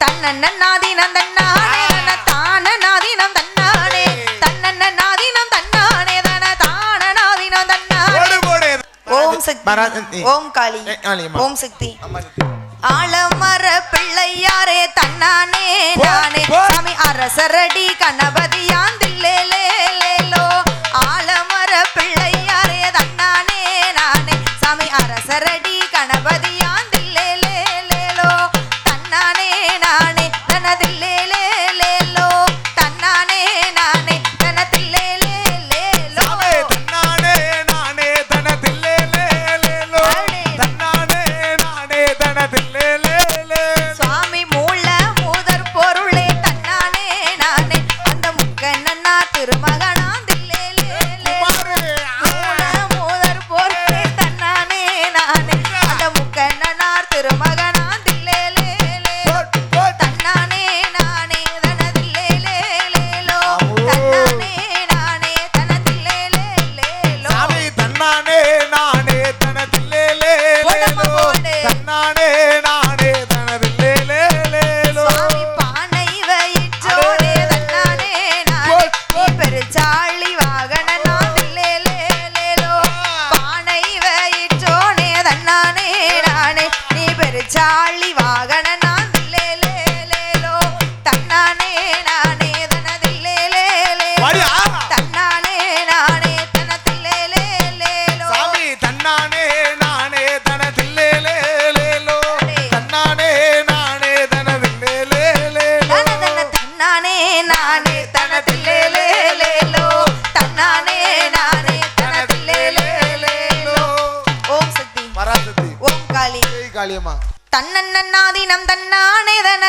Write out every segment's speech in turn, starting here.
தன்னன்ன நாதினம் தன்னானே தான நாதினம் தன்னானே தன்னன்ன நாதினம் தன்னானே தன தான நாதினம் தன்னானே ஓம் சக்தி. ஓம் காளி ஆலமர பிள்ளையாரே தன்னானே நானே. சாமி அரசரடி கணபதியாந்தில்லேலோ ஆலமர பிள்ளை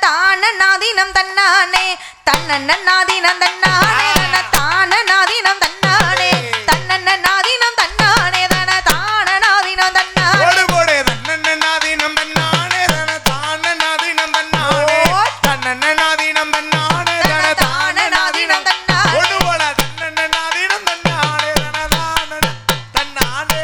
தான நாதினம் தன்னானே. தன்னன்ன நாதினம் தன்னானே. தான நாதினம் தன்னானே. தன்னன்ன நாதினம் தன்னானே. தன தான நாதினம் தன்னானே. போடு தன்னன்ன நாதினம் தன்னானே. தன தான நாதினம் தன்னானே. தன்னன்ன நாதினம் தன்னானே. தன தான நாதினம் தன்னானே. போடு போடு தன்னன்ன தன்னானே. தன தான தன்னானே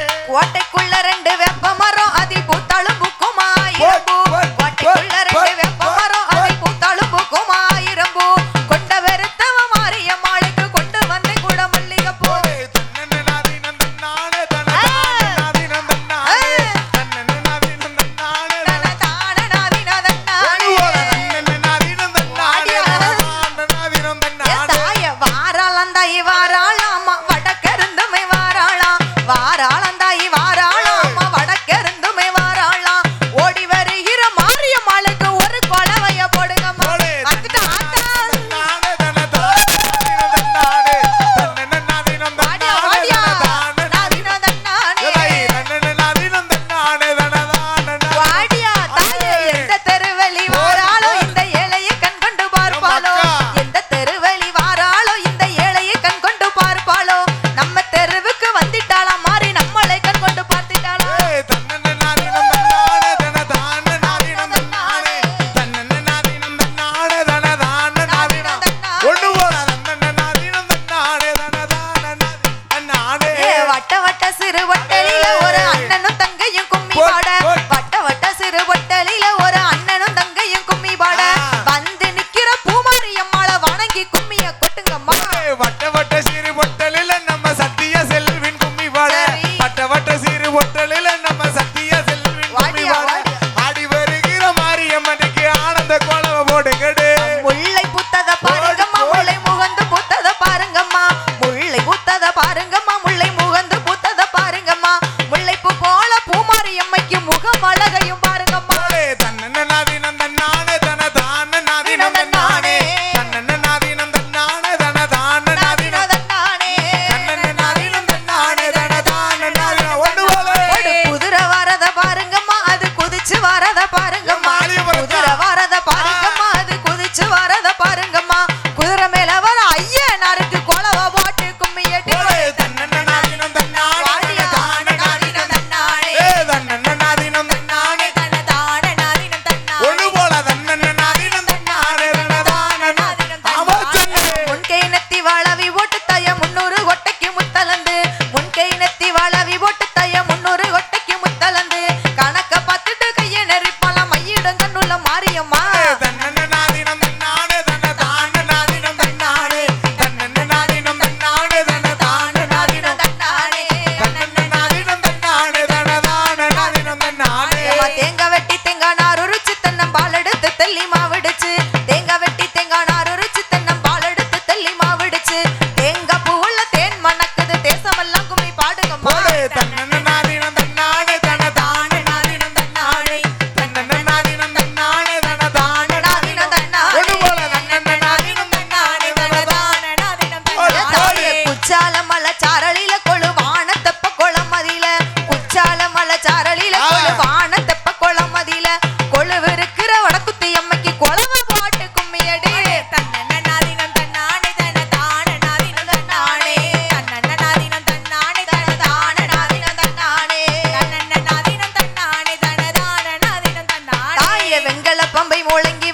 தேங்க வெட்டி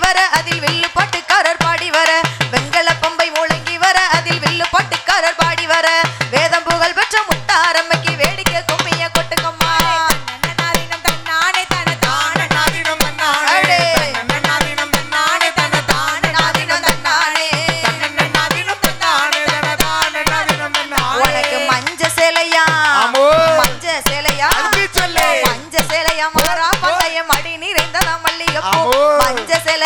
ಅವರ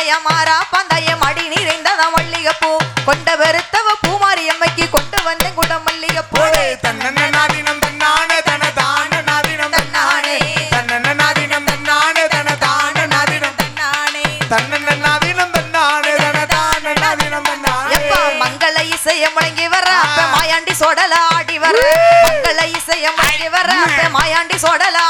மாய மாறா பந்தாய மடி நிறைந்ததா மல்லிகைப்பூ. கொண்ட பெருத்தவ பூமாரியம்மைக்கு கொண்டு வந்த குட மல்லிகைப்பூ. தன்னன நாதினம் தன்னான. தன தான நாதினம் தன்னானே தன்னன நாதினம் தன்னான. தன தான நாதினம் தன்னானே தன்னன நாதினம் தன்னான. தன தான நாதினம் இசைய முழங்கி வர அப்ப மாயாண்டி சொடல ஆடி வர மங்கள இசைய முழங்கி வர அப்ப மாயாண்டி சோடலா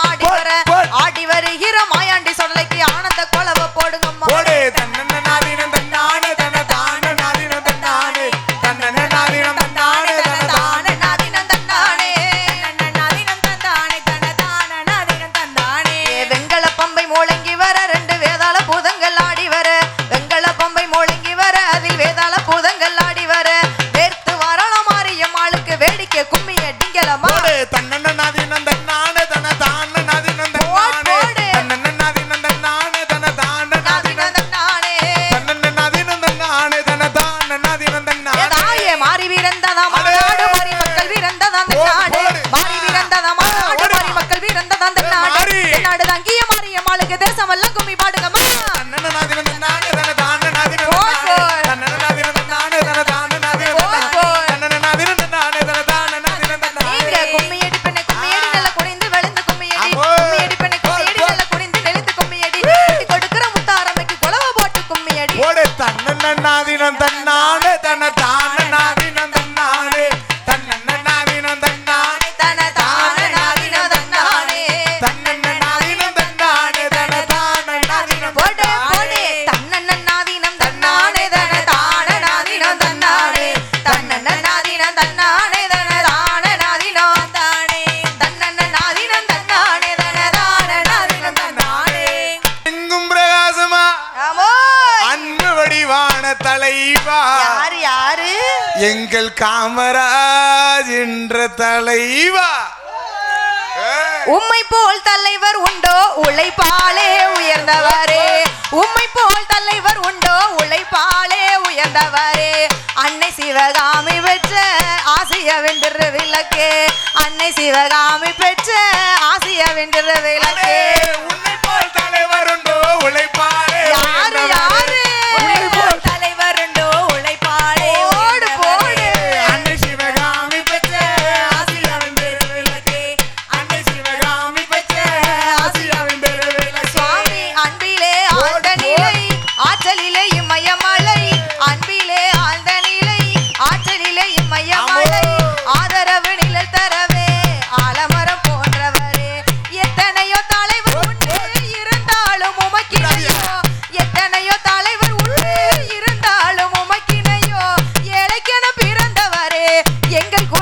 எங்கள் காமராஜ் என்ற தலைவா. உம்மை போல் தலைவர் உண்டோ? உழைப்பாலே உயர்ந்தவரே. உம்மை போல் தலைவர் உண்டோ? உழைப்பாலே உயர்ந்தவரே. அன்னை சிவகாமி பெற்ற ஆசிய வென்ற விளக்கே. அன்னை சிவகாமி பெற்ற ஆசிய வென்ற விளக்கே.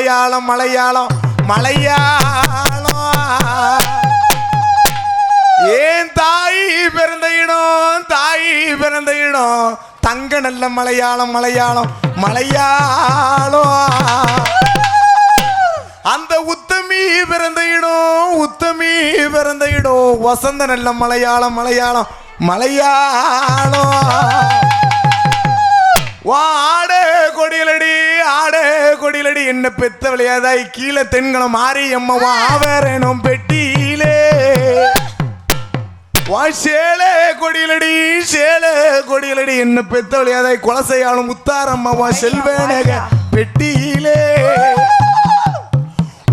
மலையாளம் மலையாளம் மலையாளம். ஏன் தாய் பிறந்த இடம் தாய் பிறந்த இடம்? தங்க நல்ல மலையாளம் மலையாளம் மலையாளம். அந்த உத்தமி பிறந்த இடம் உத்தமி பிறந்த இடம். வசந்த நல்ல மலையாளம் மலையாளம் மலையாளம். வா ஆடே கொடியலடி ஆடே கொடியலடி என்ன பெத்த விளையாதாய் கீழே தென்களம் மாரியம்மா வா ஆவரணும் பெட்டியிலே. வா சேலே கொடியலடி சேலே கொடியலடி என்ன பெத்த விளையாதாய் குலசையாளும் முத்தாரம்மா வா செல்வேனக பெட்டியிலே.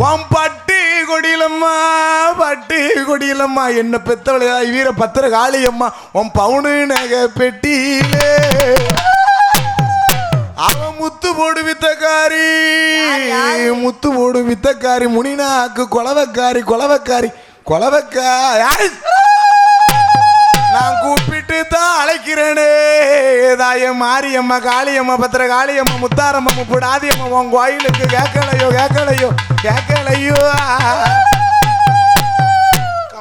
வாம் பட்டி கொடியிலம்மா பட்டி கொடியிலம்மா என்ன பெத்த விளையாதாய் வீர பத்திர காளியம்மா உன் பவுனு நகை பெட்டியிலே. முத்து போடு வித்தக்காரி முனினாக்கு கொலவக்காரி கொலவக்காரி கொலவக்காரி நான் கூப்பிட்டு தான் அழைக்கிறேனே. தாய மாரியம்மா காளியம்மா பத்திர காளியம்மா முத்தாரம்மா முப்புடாதியம்மா உன் கோயிலுக்கு கேட்கலையோ கேட்கலையோ கேட்கலையோ